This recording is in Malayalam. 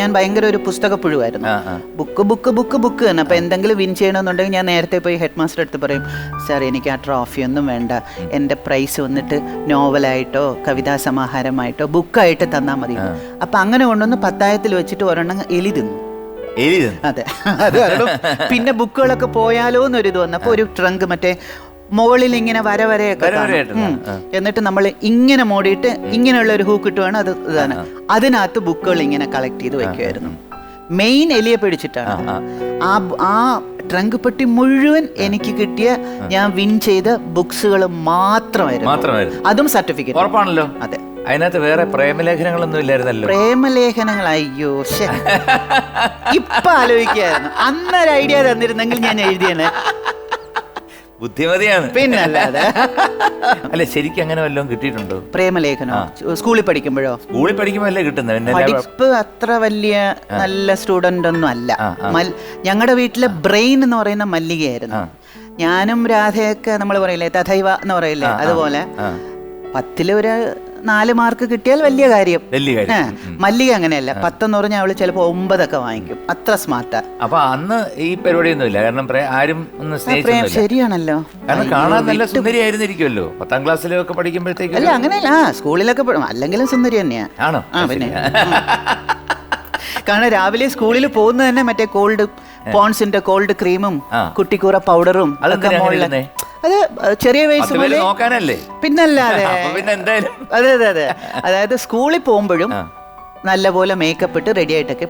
ഞാൻ ഭയങ്കര ഒരു പുസ്തകപ്പുഴുവായിരുന്നു. ആ, ആ. ബുക്ക് ബുക്ക് ബുക്ക് ബുക്ക് തന്നെ അപ്പോൾ എന്തെങ്കിലും വിൻ ചെയ്യണമെന്നുണ്ടെങ്കിൽ ഞാൻ നേരത്തെ പോയി ഹെഡ് മാസ്റ്റർ അടുത്ത് പറയും സാർ എനിക്ക് ആ ട്രോഫി ഒന്നും വേണ്ട. എന്റെ പ്രൈസ് വന്നിട്ട് നോവലായിട്ടോ കവിതാ സമാഹാരമായിട്ടോ ബുക്കായിട്ട് തന്നാൽ മതി. അപ്പം അങ്ങനെ കൊണ്ടുവന്ന് പത്തായത്തിൽ വെച്ചിട്ട് ഒരെണ്ണം എലി തിന്നു. അതെ. അത് പിന്നെ ബുക്കുകളൊക്കെ പോയാലോ എന്നൊരു ഇത് വന്നപ്പോൾ ഒരു ട്രങ്ക് മറ്റേ മുകളിൽ ഇങ്ങനെ വര വരയൊക്കെ കാണും. ഉം. എന്നിട്ട് നമ്മൾ ഇങ്ങനെ മൂടിയിട്ട് ഇങ്ങനെയുള്ള ഒരു ഹൂക്ക് ഇട്ടുവാണ് അത് ഇതാണ്. അതിനകത്ത് ബുക്കുകൾ ഇങ്ങനെ കളക്ട് ചെയ്ത് വെക്കുമായിരുന്നു മെയിൻ എലിയെ പിടിച്ചിട്ടാണ്. ആ, ആ. ബു- ആ ട്രങ്ക് പെട്ടി മുഴുവൻ എനിക്ക് കിട്ടിയ ഞാൻ വിൻ ചെയ്ത ബുക്സുകൾ മാത്രമായിരുന്നു. മാത്രമായിരുന്നു. അതും സർട്ടിഫിക്കറ്റ് ഉറപ്പാണല്ലോ. അതെ. അതിനകത്ത് വേറെ പ്രേമലേഖനങ്ങളൊന്നും ഇല്ലായിരുന്നല്ലോ. പ്രേമലേഖനങ്ങൾ അയ്യോ ശ്ശെ. ഇപ്പൊ ആലോചിക്കായിരുന്നു. അന്നൊരു ഐഡിയ തന്നിരുന്നെങ്കിൽ ഞാൻ എഴുതിയേനെ. ബുദ്ധിമതിയാണ്. പിന്നല്ലാതെ. അല്ല ശരിക്കും അങ്ങനെ വല്ലതും കിട്ടിയിട്ടുണ്ടോ? പ്രേമലേഖനോ? സ്കൂളിൽ പഠിക്കുമ്പോഴോ? സ്കൂളിൽ പഠിക്കുമ്പോ അല്ലേ കിട്ടുന്നത് പഠിപ്പ് അത്ര വലിയ നല്ല സ്റ്റുഡന്റ് ഒന്നും അല്ല. ഞങ്ങളുടെ വീട്ടിലെ ബ്രെയിൻ എന്ന് പറയുന്ന മല്ലികയായിരുന്നു. ഞാനും രാധയൊക്കെ നമ്മൾ പറയില്ലേ തഥൈവ എന്ന് പറയില്ലേ അതുപോലെ. ആ. നാല് മാർക്ക് കിട്ടിയാൽ വലിയ കാര്യം. വലിയ കാര്യം. ഏ, മല്ലിക അങ്ങനെയല്ല. പത്തെന്ന് പറഞ്ഞാൽ അവൾ ചിലപ്പോ ഒമ്പതൊക്കെ വാങ്ങിക്കും. അത്ര സ്മാർട്ടാ. അപ്പൊ അന്ന് ഈ പരിപാടിയൊന്നും ഇല്ല. കാരണം പ്രേ- ആരും ഒന്ന് പ്രേം ശരിയാണല്ലോ. കാരണം കാണാൻ നല്ല പത്താം ക്ലാസ്സിലൊക്കെ പഠിക്കുമ്പോഴത്തേക്ക് അല്ല അങ്ങനെയല്ല. ആ സ്കൂളിലൊക്കെ പഠി- അല്ലെങ്കിലും സുന്ദരി തന്നെയാ. ആണോ? ആ പിന്നെ. ഉം. കാരണം രാവിലെ സ്കൂളിൽ പോകുന്നത് തന്നെ മറ്റേ കോൾഡ് പോൺസിന്റെ കോൾഡ് ക്രീമും ആ. കുട്ടിക്കൂറ പൗഡറും അതെന്തിനാ അങ്ങനെ ഇടുന്നേ? അത് ചെറിയ വയസ്സ് നോക്കാനല്ലേ? പിന്നല്ലാതെ പിന്നെ എന്തായാലും. അതെ അതെ അതെ. അതായത് സ്കൂളിൽ പോകുമ്പോഴും നല്ലപോലെ മേക്കപ്പ് ഇട്ട് റെഡി ആയിട്ടൊക്കെ